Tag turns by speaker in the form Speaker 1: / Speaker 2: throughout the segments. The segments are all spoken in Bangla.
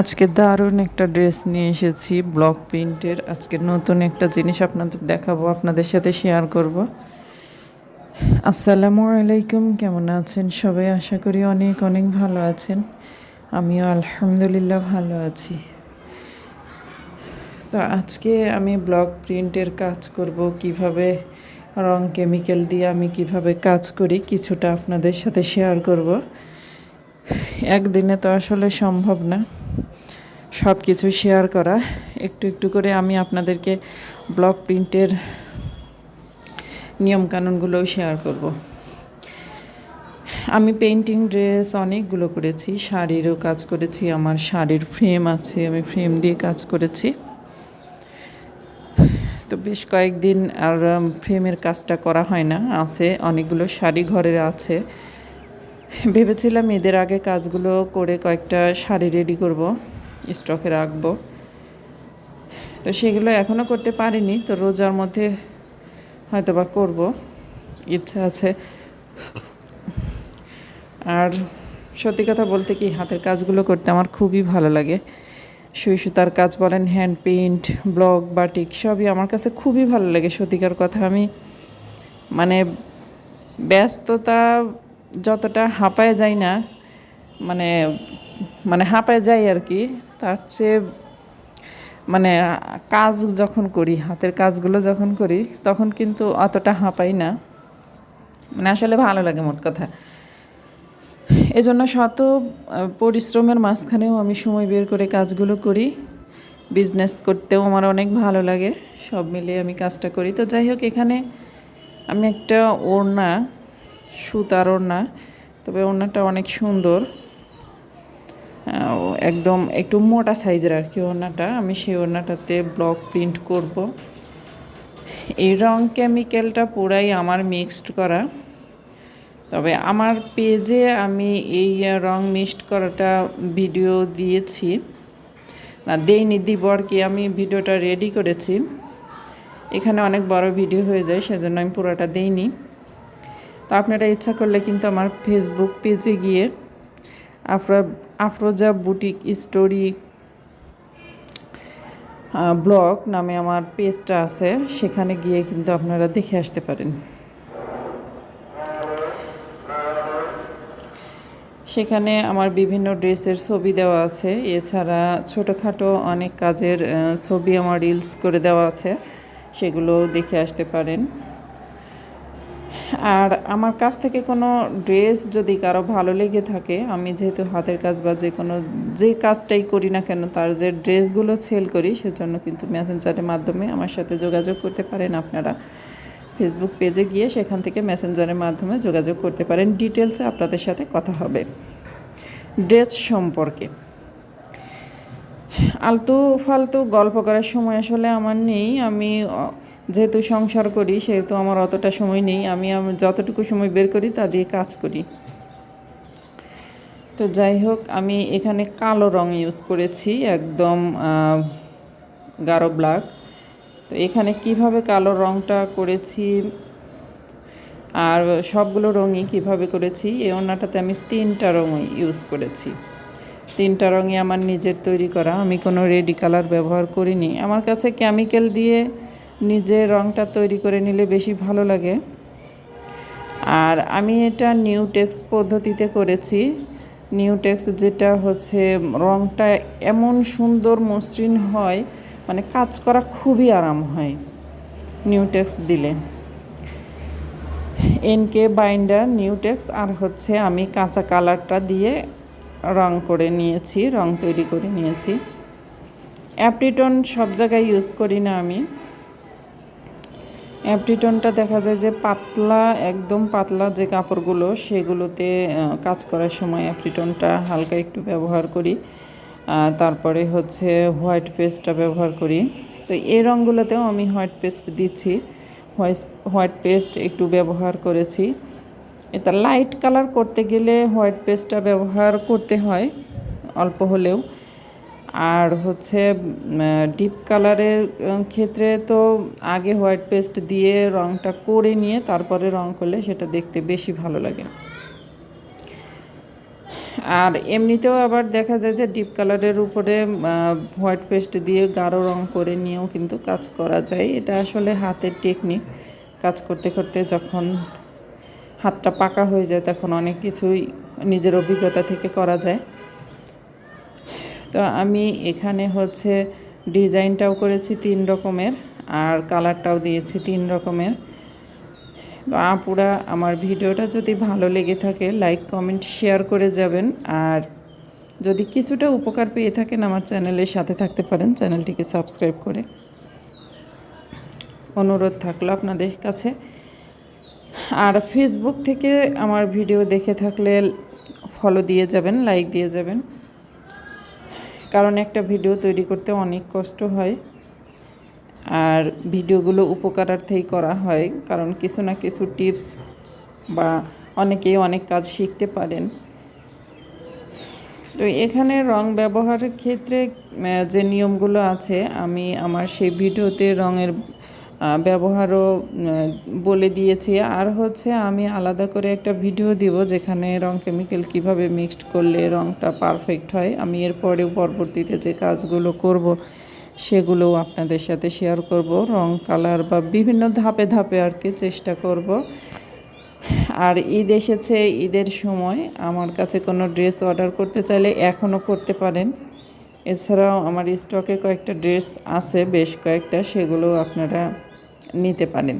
Speaker 1: আজকে দারুণ একটা ড্রেস নিয়ে এসেছি, ব্লক প্রিন্টের। আজকে নতুন একটা জিনিস আপনাদের দেখাবো, আপনাদের সাথে শেয়ার করব। আসসালামু আলাইকুম, কেমন আছেন সবাই? আশা করি অনেক অনেক ভালো আছেন। আমিও আলহামদুলিল্লাহ ভালো আছি। তো আজকে আমি ব্লক প্রিন্টের কাজ করব, কীভাবে রং কেমিক্যাল দিয়ে আমি কীভাবে কাজ করি, কিছুটা আপনাদের সাথে শেয়ার করব। একদিনে তো আসলে সম্ভব না। সব কিছু শেয়ার করা। একটু একটু করে আমি আপনাদেরকে ব্লক প্রিন্টের নিয়মকানুনগুলোও শেয়ার করব। আমি পেন্টিং ড্রেস অনেকগুলো করেছি, শাড়িরও কাজ করেছি, আমার শাড়ির ফ্রেম আছে, আমি ফ্রেম দিয়ে কাজ করেছি। তো বেশ কয়েকদিন আর ফ্রেমের কাজটা করা হয় না, আছে অনেকগুলো শাড়ি ঘরে আছে। ভেবেছিলাম এদের আগে কাজগুলো করে কয়েকটা শাড়ি রেডি করব। স্টকে রাখব। তো সেগুলো এখনও করতে পারিনি, তো রোজার মধ্যে হয়তো বা করব। ইচ্ছা আছে। আর সত্যি কথা বলতে কি, হাতের কাজগুলো করতে আমার খুবই ভালো লাগে। সুই সুতার কাজ বলেন, হ্যান্ড পেইন্ট ব্লক, বাটিক, সবই আমার কাছে খুবই ভালো লাগে সত্যিকার কথা। আমি মানে ব্যস্ততা যতটা হাঁপায় যায় না মানে মানে হাঁপায় যাই আর কি, তার চেয়ে মানে কাজ যখন করি, হাতের কাজগুলো যখন করি, তখন কিন্তু অতটা হাঁপাই না। মানে আসলে ভালো লাগে মোট কথা। এজন্য শত পরিশ্রমের মাঝখানেও আমি সময় বের করে কাজগুলো করি। বিজনেস করতেও আমার অনেক ভালো লাগে, সব মিলিয়ে আমি কাজটা করি। তো যাই হোক, এখানে আমি একটা ওড়না, সুতার ওড়না, তবে ওড়নাটা অনেক সুন্দর। একদম একটু মোটা সাইজের আর কি ওনাটা আমি সেই ওড়নাটাতে ব্লক প্রিন্ট করব। এই রং কেমিক্যালটা পুরাই আমার মিক্সড করা। তবে আমার পেজে আমি এই রং মিক্সড করাটা ভিডিও দিয়েছি। না, দেইনি, দিব আর কি। আমি ভিডিওটা রেডি করেছি। এখানে অনেক বড় ভিডিও হয়ে যায়, সেজন্য আমি পুরোটা দেইনি। তো আপনারা ইচ্ছা করলে কিন্তু আমার ফেসবুক পেজে গিয়ে Afra, Afroza boutique story blog নামে আমার পেজটা আছে, সেখানে গিয়ে কিন্তু আপনারা দেখে আসতে পারেন। সেখানে আমার বিভিন্ন ড্রেসের ছবি দেওয়া আছে, এছাড়া ছোটোখাটো অনেক কাজের ছবি আমার রিলস করে দেওয়া আছে সেগুলো দেখে আসতে পারেন। আর আমার কাছ থেকে কোনো ড্রেস যদি কারও ভালো লেগে থাকে, আমি যেহেতু হাতের কাজ বা যে কোনো, যে কাজটাই করি না কেন, তার যে ড্রেসগুলো সেল করি, সেজন্য কিন্তু মেসেঞ্জারের মাধ্যমে আমার সাথে যোগাযোগ করতে পারেন আপনারা। ফেসবুক পেজে গিয়ে সেখান থেকে মেসেঞ্জারের মাধ্যমে যোগাযোগ করতে পারেন। ডিটেলসে আপনাদের সাথে কথা হবে। ড্রেস সম্পর্কে। আলতু ফালতু গল্প করার সময় আসলে আমার নেই। আমি যেহেতু সংসার করি, সেহেতু আমার অতটা সময় নেই। আমি যতটুকু সময় বের করি, তা দিয়ে কাজ করি। তো যাই হোক, আমি এখানে কালো রং ইউজ করেছি, একদম গাঢ় ব্ল্যাক তো এখানে কীভাবে কালো রংটা করেছি, আর সবগুলো রঙই কীভাবে করেছি, এই ওনাটাতে আমি তিনটা রঙ ইউজ করেছি। তিনটা রঙই আমার নিজের তৈরি করা। আমি কোনো রেডি কালার ব্যবহার করিনি। আমার কাছে কেমিক্যাল দিয়ে নিজে রঙটা তৈরি করে নিলে বেশি ভালো লাগে। আর আমি এটা নিউটেক্স পদ্ধতিতে করেছি। নিউটেক্স যেটা হচ্ছে রঙটা এমন সুন্দর মসৃণ হয় মানে কাজ করা খুবই আরাম হয় নিউটেক্স দিলে। এনকে বাইন্ডার নিউটেক্স আর হচ্ছে আমি কাঁচা কালারটা দিয়ে রং করে নিয়েছি, রং তৈরি করে নিয়েছি। অ্যাপ্রিটন সব জায়গায় ইউজ করি না আমি। অ্যাপ্রিটনটা দেখা যায় যে পাতলা, একদম পাতলা যে কাপড়গুলো, সেগুলোতে কাজ করার সময় অ্যাপ্রিটনটা হালকা একটু ব্যবহার করি। তারপরে হচ্ছে হোয়াইট পেস্টটা ব্যবহার করি। তো এই রঙগুলোতেও আমি হোয়াইট পেস্ট দিচ্ছি। হোয়াইট পেস্ট একটু ব্যবহার করেছি। এটা লাইট কালার করতে গেলে হোয়াইট পেস্টটা ব্যবহার করতে হয়, অল্প হলেও। আর হচ্ছে ডিপ কালারের ক্ষেত্রে তো আগে হোয়াইট পেস্ট দিয়ে রঙটা করে নিয়ে তারপরে রং করলে সেটা দেখতে বেশি ভালো লাগে। আর এমনিতেও আবার দেখা যায় যে ডিপ কালারের উপরে হোয়াইট পেস্ট দিয়ে গাঢ় রং করে নিয়েও কিন্তু কাজ করা যায়। এটা আসলে হাতের টেকনিক। কাজ করতে করতে যখন হাতটা পাকা হয়ে যায়, তখন অনেক কিছুই নিজের অভিজ্ঞতা থেকে করা যায়। তো আমি এখানে হচ্ছে ডিজাইনটাও করেছি তিন রকমের আর কালারটাও দিয়েছি তিন রকমের। তো আপুরা, আমার ভিডিওটা যদি ভালো লেগে থাকে, লাইক, কমেন্ট, শেয়ার করে যাবেন। আর যদি কিছুটা উপকার পেয়ে থাকেন আমার চ্যানেলের সাথে থাকতে পারেন, চ্যানেলটিকে সাবস্ক্রাইব করে। অনুরোধ থাকল আপনাদের কাছে। আর ফেসবুক থেকে আমার ভিডিও দেখে থাকলে ফলো দিয়ে যাবেন লাইক দিয়ে যাবেন। কারণ একটা ভিডিও তৈরি করতে অনেক কষ্ট হয়। আর ভিডিওগুলো উপকারার্থেই করা হয়, কারণ কিছু না কিছু টিপস বা অনেকেই অনেক কাজ শিখতে পারেন। তো এখানে রং ব্যবহারের ক্ষেত্রে যে নিয়মগুলো আছে, আমি আমার সেই ভিডিওতে রঙের ব্যবহারও বলে দিয়েছি। আর হচ্ছে আমি আলাদা করে একটা ভিডিও দিব যেখানে রং কেমিক্যাল কীভাবে মিক্সড করলে রংটা পারফেক্ট হয়। আমি এরপরেও পরবর্তীতে যে কাজগুলো করব, সেগুলোও আপনাদের সাথে শেয়ার করব। রং কালার বা বিভিন্ন ধাপে ধাপে আর কি চেষ্টা করব। আর ঈদ এসেছে, ঈদের সময়। আমার কাছে কোনো ড্রেস অর্ডার করতে চাইলে এখনও করতে পারেন। এছাড়াও আমার স্টকে কয়েকটা ড্রেস আছে, বেশ কয়েকটা, সেগুলো আপনারা নিতে পারেন।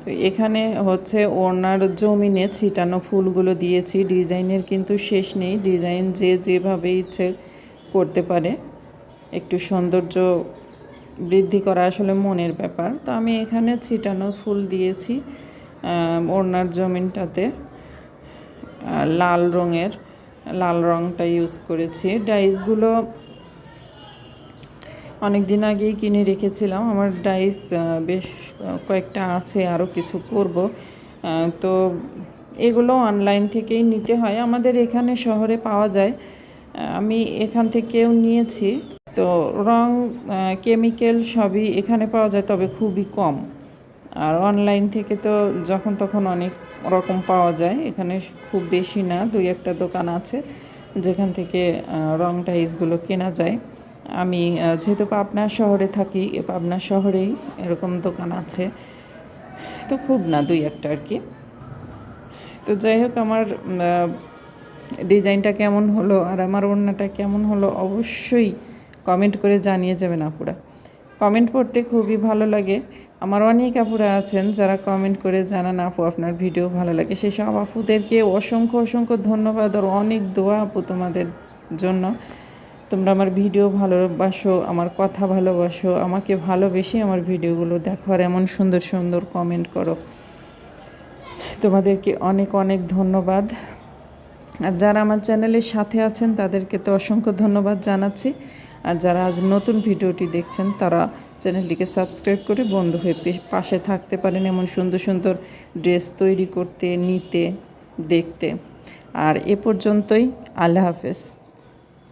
Speaker 1: তো এখানে হচ্ছে ওনার জমিনে ছিটানো ফুলগুলো দিয়েছি, ডিজাইনের কিন্তু শেষ নেই, ডিজাইন যে যেভাবে ইচ্ছে করতে পারে। একটু সৌন্দর্য বৃদ্ধি করা আসলে মনের ব্যাপার। তো আমি এখানে ছিটানো ফুল দিয়েছি ওড়নার জমিনটাতে লাল রঙের। লাল রঙটা ইউজ করেছি। ডাইসগুলো অনেক দিন আগেই কিনে রেখেছিলাম। আমার ডাইস বেশ কয়েকটা আছে আরও কিছু করব। তো এগুলো অনলাইন থেকেই নিতে হয়। আমাদের এখানে শহরে পাওয়া যায়। আমি এখান থেকেও নিয়েছি। তো রং কেমিক্যাল সবই এখানে পাওয়া যায়, তবে খুবই কম। আর অনলাইন থেকে তো যখন তখন অনেক রকম পাওয়া যায়। এখানে খুব বেশি না, দুই একটা দোকান আছে যেখান থেকে রং টাইসগুলো কেনা যায়। আমি যেহেতু পাবনা শহরে থাকি পাবনা শহরেই এরকম দোকান আছে। তো খুব না, দুই একটা আর কি। তো যাই হোক, আমার ডিজাইনটা কেমন হলো আর আমার ওড়নাটা কেমন হলো অবশ্যই কমেন্ট করে জানিয়ে যাবেন আপুরা। কমেন্ট পড়তে খুবই ভালো লাগে। আমার অনেক আপুরা আছেন যারা কমেন্ট করে জানান, আপু, আপনার ভিডিও ভালো লাগে। সেই সব আপুদেরকে অসংখ্য অসংখ্য ধন্যবাদ আর অনেক দোয়া আপু তোমাদের জন্য। তোমরা আমার ভিডিও ভালোবাসো, আমার কথা ভালোবাসো, আমাকে ভালোবেসে আমার ভিডিওগুলো দেখো আর এমন সুন্দর সুন্দর কমেন্ট করো। তোমাদেরকে অনেক অনেক ধন্যবাদ। আর যারা আমার চ্যানেলের সাথে আছেন, তাদেরকে তো অসংখ্য ধন্যবাদ জানাচ্ছি। আর যারা আজ নতুন ভিডিওটি দেখছেন, তারা চ্যানেলটিকে সাবস্ক্রাইব করে বন্ধু হয়ে পাশে থাকতে পারেন এমন সুন্দর সুন্দর ড্রেস তৈরি করতে, নিতে, দেখতে। আর এ পর্যন্তই, আল্লাহ হাফেজ।